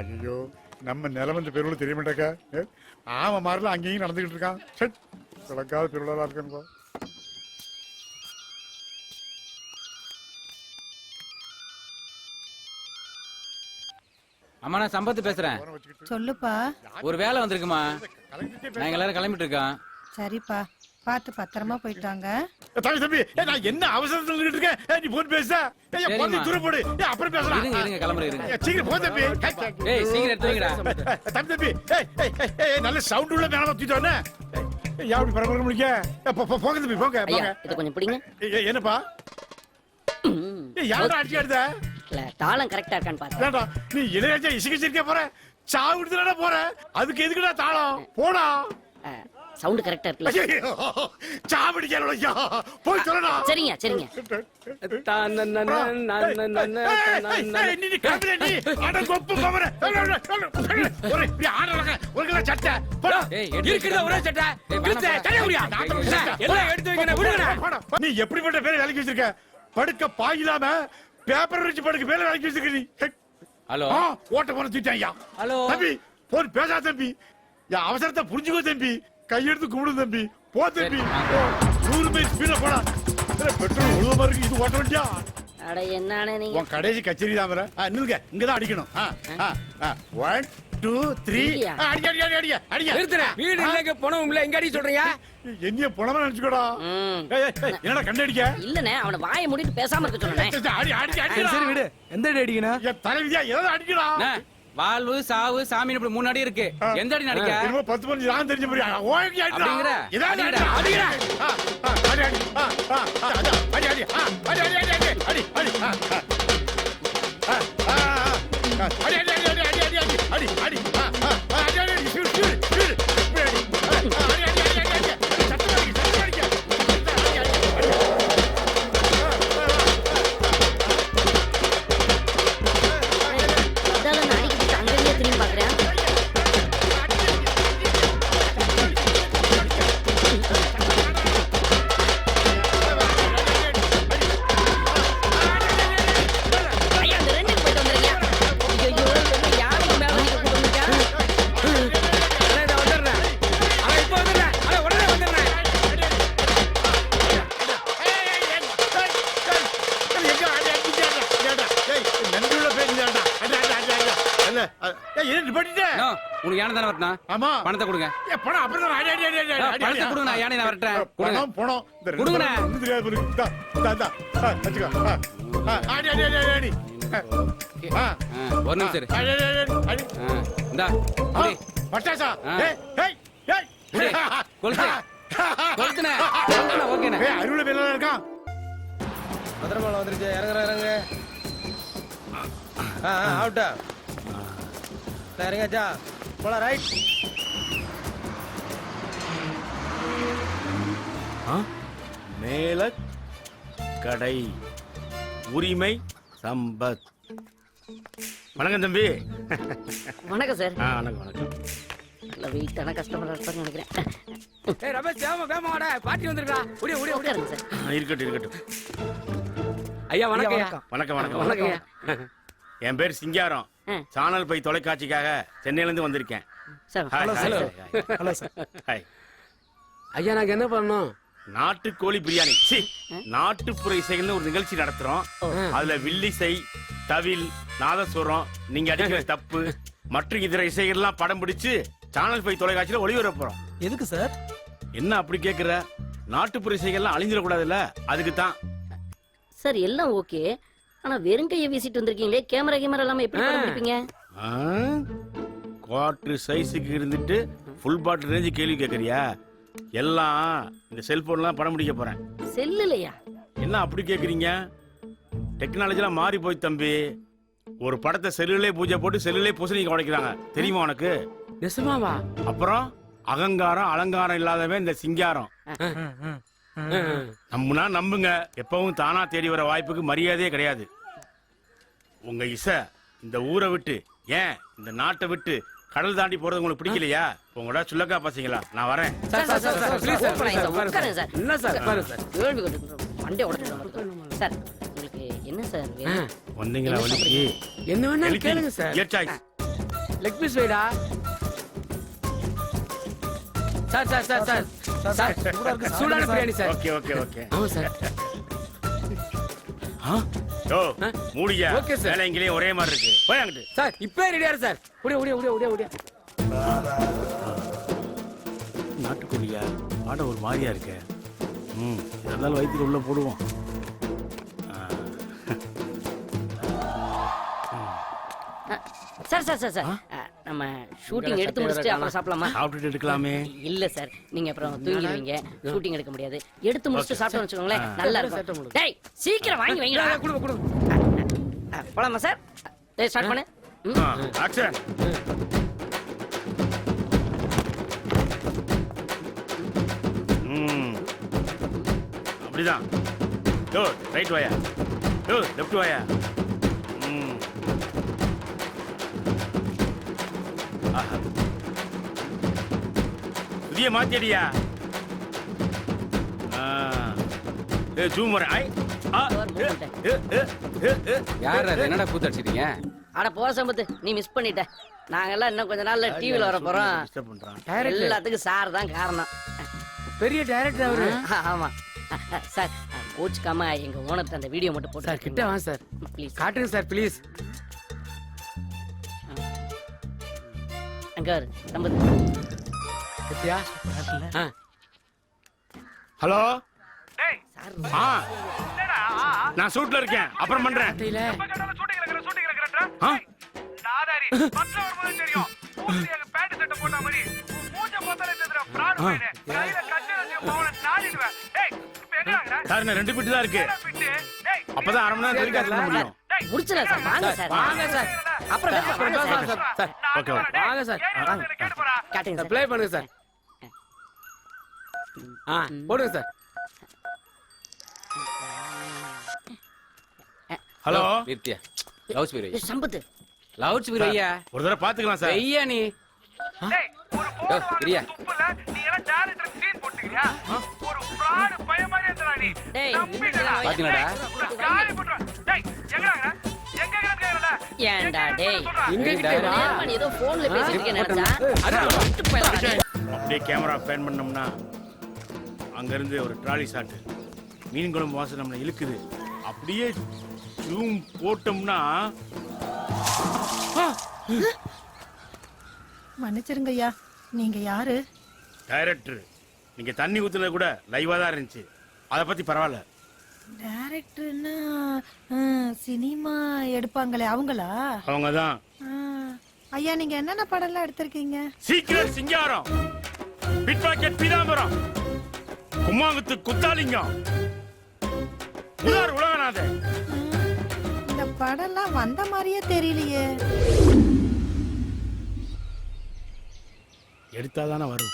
ஐயோ நம்ம நிலம் இந்த பெருவில் தெரிய மாட்டேக்கா. ஆமா மாதிரிலாம் அங்கேயும் நடந்துகிட்டு இருக்கான். சட் விளக்காத பெருவிழா இருக்கேன் அம்மா நான் சம்பத்து பேசுறேன். சொல்லுப்பா. ஒரு வேலை வந்திருக்குமா? நாங்க எல்லாரும் கிளம்பிட்டு இருக்கோம். சரிப்பா. பார்த்து பத்திரமா போயிட்டாங்க. தம்பி தம்பி ஏய், நான் என்ன அவசரத்துல இருந்துகிட்டு இருக்கேன்? ஏய், நீ போன் பேச. ஏய், போன் சரிம்மா. தூர போடு ஏய், அப்புறம் பேசலாம். இருங்க இருங்க கிளம்புறேன் இருங்க. சீக்கிரம் போ தம்பி. ஏய் சீக்கிரம் எடுத்து வைங்கடா. தம்பி தம்பி ஏய், ஏய், நல்ல சவுண்ட் உள்ள மேல தூக்கிட்டோன்னே ஏய் எப்படி பரபரக்க முடிக்க ஏய், போ- போ- போங்க தம்பி போங்க போங்க. இதை கொஞ்சம் பிடிங்க. என்னப்பா? ஏய் யாரா அடிச்சு எடுத்த இல்ல தாளம் கரெக்டா இருக்கான்னு பாத்து நீ இளையராஜா இசைக்க போற? சாவு எடுத்துடா போற? அதுக்கு எதுக்குடா தாளம்? போடா. சவுண்ட் கரெக்டா இருக்குல்ல? ஐயா போய் சொல்லடா. சரிங்க சரிங்க. நீ எப்படிப்பட்ட பேரை வேலைக்கு வச்சிருக்க? படுக்க பாயிலாம பேப்பர் வச்சு படுக்க பேரை வேலைக்கு வச்சிருக்க நீ. ஹலோ. ஓட்ட போன தூக்கிட்டான் ஐயா ஹலோ. தம்பி போன் பேசாத தம்பி. என் அவசரத்தை புரிஞ்சுக்கோ தம்பி. கையெடுத்து கும்பிடு தம்பி. போ தம்பி. போ. நூறு மைல் ஸ்பீட்ல போடா பெட்ரோல் ஒழுவமா இருக்கு இது ஓட்ட வேண்டியா? அட என்னன்னு நீங்க? உன் கடைசி கச்சேரி தான் வர நில்லுங்க. இங்கதான் அடிக்கணும். One two three? அடிக்க அடிக்க அடிக்க அடிக்க நிறுத்துறேன். வீடு இல்லைங்க பணம் இல்ல. எங்க அடி சொல்றீங்க? என்னைய புலமா நினைச்சுக்கோடா. என்னடா கண்ணடிக்க இல்லனே அவன வாயை மூடிட்டு பேசாம இருக்க சொல்றேன் அடி அடி அடிக்கடா. சரி விடு. எந்த அடி அடிக்கணும்? என் தலைவிதியா ஏதாவது அடிக்கடா. வாழ்வு சாவு சாமி இப்படி மூணு அடி இருக்கு எந்த அடி நடிக்க? பத்து நான் தெரிஞ்ச வரட்டா ஆமா பணத்தை கொடுங்க பணம் அப்புறம் நான் யானை நான் இருக்கான் வந்துருச்சு இறங்குற இறங்கு ஆ இறங்காச்சா போலாம் ரைட் மேல கடை உரிமை சம்பத். வணக்கம் தம்பி. வணக்கம் சார் ஆ வணக்கம் வணக்கம். நல்ல வெயிட்டான கஸ்டமர் இருப்பான்னு நினைக்கிறேன். ஏய் ரமேஷ் வேமா வேமா வாடா. பாட்டி வந்திருக்கா. சார் ஆ, இருக்கட்டும் இருக்கட்டும். ஐயா வணக்கம் ஐயா. வணக்கம் வணக்கம் வணக்கம். என் பேர் சிங்காரம். சானல் பை தொலைக்காட்சிக்காக சென்னையில இருந்து வந்திருக்கேன் hello hi, sir hi, hi. Hello sir hi ஐயா நாங்க என்ன பண்ணணும்? நாட்டுக்கோழி பிரியாணி. சி நாட்டுப்புற இசைகள்னு ஒரு நிகழ்ச்சி நடத்துறோம். அதுல வில்லிசை தவில் நாதஸ்வரம் நீங்க அடிக்கிற தப்பு மற்றும் இதர இசைகள்லாம் படம் பிடிச்சு சானல் பை தொலைக்காட்சியில ஒளிபரப்புறோம் எதுக்கு சார் என்ன அப்படி கேக்குற? நாட்டுப்புற இசைகள்லாம் அழிஞ்சிடக்கூடாதுல்ல அதுக்கு தான். சார் எல்லாம் ஓகே. ஆனா வெறும் கையை வீசிட்டு வந்திருக்கீங்களே? கேமரா கேமரா இல்லாம எப்படி படம் பிடிப்பீங்க? குவார்டர் சைஸுக்கு இருந்துட்டு ஃபுல் பாட்டில் ரேஞ்சு கேள்வி கேட்குறியா எல்லாம் இந்த செல்போன்லாம் படம் பிடிக்க போறேன். செல்லுலையா? என்ன அப்படி கேக்குறீங்க? டெக்னாலஜிலாம் மாறி போய் தம்பி. ஒரு படத்தை செல்லுலே பூஜை போட்டு செல்லுலே பூசணிக்கு உடைக்கிறாங்க. தெரியுமா உனக்கு? நெசமாவா அப்புறம் அகங்காரம் அலங்காரம் இல்லாதவன் இந்த சிங்காரம். நம்புனா நம்புங்க எப்பவும் தானா தேடி வர வாய்ப்புக்கு மரியாதையே கிடையாது உங்க இசை இந்த ஊரை விட்டு ஏன் இந்த நாட்டை விட்டு கடல் தாண்டி போறது உங்களுக்கு பிடிக்கலையா உங்களோட சுல்லக்கா பசங்களா நான் வரேன் sir sir sir sir please sir உட்காருங்க சார், உட்காருங்க உட்காருங்க சார். என்ன சார் சார் உங்களுக்கு என்ன சார் வேணும்? வந்தீங்களா என்ன வேணாலும் கேளுங்க சார். லெக் பீஸ் வைடா sir sir sir sir. Sir சூடான biryani sir. Okay okay okay. ஆமா சார். ஓ ஆ? மூடியா? Okay, sir. வேலை இங்கேயும் ஒரே மாதிரி இருக்கு. போய் அங்கிட்டு. சார் இப்போ ரெடியா சார். ஓடியா ஓடியா ஓடியா ஓடியா ஓடியா. நாட்டுக்கோழியா? ஆட ஒரு மாதிரியா இருக்கு. ம் இருந்தாலும் வயிற்றுல உள்ள போடுவோம். Sir sir sir sir. ஆ, நம்ம ஷூட்டிங் எடுத்து முடிச்சுட்டு அப்புறம் சாப்பிடலாமா? சாப்பிட்டுட்டு எடுக்கலாமே. இல்ல சார். நீங்க அப்புறம் தூங்கிடுவீங்க. ஷூட்டிங் எடுக்க முடியாது. எடுத்து முடிச்சுட்டு சாப்பிட்டோம்னு வச்சுக்கோங்களேன் நல்லா இருக்கும். டேய் சீக்கிரம் வாங்கி கொடுங்க ஆ, போலாமா சார்? டேய் ஸ்டார்ட் பண்ணு. ஆக்சன் அப்படிதான். யோ ரைட் வாயா யோ லெஃப்ட் வாயா புதிய மாத்தியடியா ஆ. ஏ ஜூம் வரேன் ஐ. யார் அது? என்னடா கூத்தடிச்சிட்டீங்க அட போற சம்பத்து நீ மிஸ் பண்ணிட்ட. நாங்க எல்லாம் இன்னும் கொஞ்ச நாள்ல டிவில வர போறோம். Disturb பண்றான். டைரக்டர் எல்லாத்துக்கும் சார் தான் காரணம். பெரிய டைரக்டர் அவரு. ஆமா. சார் கோச்சுக்காம எங்க ஓனர்ட்ட அந்த வீடியோ மட்டும் போட்டு சார் கிட்ட வா சார். ப்ளீஸ் காட்டுங்க சார் ப்ளீஸ் அங்க வரு. சம்பத்து கிட்டியா ஆ. ஹலோ? நான் சூட்ல இருக்கேன். அப்புறம் பண்றேன்? சார் நான் ரெண்டு பிட்டு தான் இருக்கு. அப்பதான் அரை மணி நேரம் முடியும். முடிச்சிடலாம் சார். வாங்க சார். வாங்க சார். அப்புறம் பேசலாம், அப்புறம் பேசலாம் sir sir. Sir okay okay. வாங்க சார். காட்டுங்க சார். ப்ளே பண்ணுங்க சார். ஆ போடுங்க sir. Hello? Nithya. Loud speaker ஏய், சம்பத்து. லவுட் ஸ்பீக்கர் ஐயா. ஒரு தடவை பாத்துக்கலாம் சார். ஐயா நீ? பிரியா. பாத்தீங்களாடா? ஏன்டா டேய்? ஏதோ போன்ல பேசிட்டு நினைச்சா. அப்படியே கேமரா பேன் பண்ணோம்னா அங்க இருந்து ஒரு ட்ராலி ஷாட் மீன் குழம்பு வாசம் நம்மளை இழுக்குது. அப்படியே ஜூம் போட்டோம்னா மன்னிச்சிருங்க ஐயா. நீங்க யாரு? டைரக்டர் நீங்க தண்ணி ஊத்துனது கூட லைவா தான் இருந்துச்சு. அதை பத்தி பரவாயில்ல. டைரக்டர்னா சினிமா எடுப்பாங்களே அவங்களா? அவங்க தான் ஐயா நீங்க என்னென்ன படம்லாம் எடுத்திருக்கீங்க? சீக்கிரம் சிங்காரம். Bit packet Peethambaram. கும்மாங்குத்து குத்தாலிங்கம். உதார் உலகநாதன். இந்த படம்லாம் வந்த மாதிரியே தெரியலையே. எடுத்தாதானே வரும்.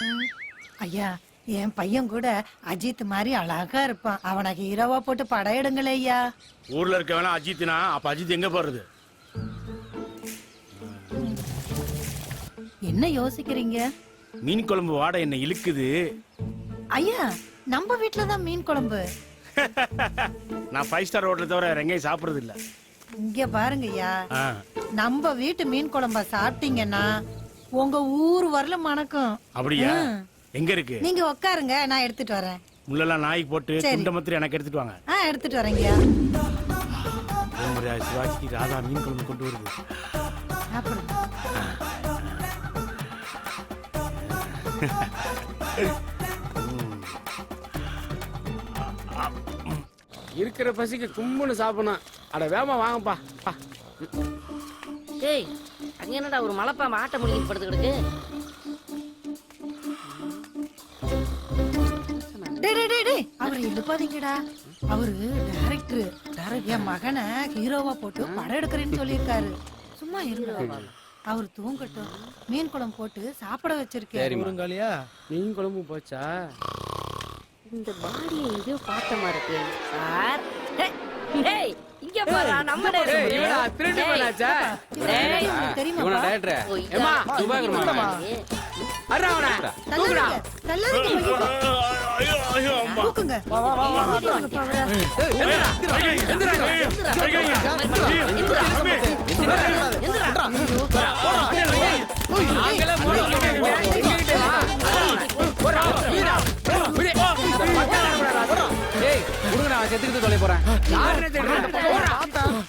ஐயா என் பையன் கூட அஜித் மாதிரி அழகா இருப்பான். அவனை ஹீரோவா போட்டு படம் எடுங்களே ஐயா. ஊர்ல இருக்க வேணா அஜித்னா அப்ப அஜித் எங்க போறது? என்ன யோசிக்கிறீங்க? மீன் குழம்பு வாடை என்ன இழுக்குது? ஐயா நம்ம வீட்ல தான் மீன் குழம்பு. நான் ஃபைவ் ஸ்டார் ஹோட்டல் தவிர வேற எங்கேயும் சாப்பிடுறது இல்ல இங்க பாருங்க ஐயா. ஆ, நம்ம வீட்டு மீன் குழம்ப சாப்பிட்டீங்கன்னா உங்க ஊர் வரல மணக்கும். அப்படியா. எங்க இருக்கு? நீங்க உட்காருங்க நான் எடுத்துட்டு வரேன். முள்ளெல்லாம் நாய்க்கு போட்டு சரி. துண்டை மாத்திரம் எனக்கு எடுத்துட்டு வாங்க. ஆ எடுத்துட்டு வரேங்கய்யா ஒரு சிவாஜிக்கு ராதா மீன் குழம்பு கொண்டு வருது. சாப்பிடுங்க இருக்கிற பசிக்கு கும்புன்னு சாப்பிடணும். அட வேமா வாங்கப்பா. பா. டேய் அங்க என்னடா ஒரு மலைப்பாம்பு ஆட்ட முடிஞ்சு படுத்து கிடக்கு அவரை எழுப்பாதீங்கடா அவரு டைரக்டர் என் மகனை ஹீரோவா போட்டு படம் எடுக்கிறேன்னு சொல்லியிருக்காரு. சும்மா இருங்க. அவர் தூங்கட்டும். மீன் குழம்பு போட்டு சாப்பிட வச்சிருக்கேன். சரிம்மா மீன் குழம்பு போச்சா? இந்த பாடியை எங்கேயோ பார்த்த மாதிரி இருக்கு. சார். டேய், இங்க பாரு நம்ம தெரியுமா செத்துக்கிட்டு தொலை போறேன்.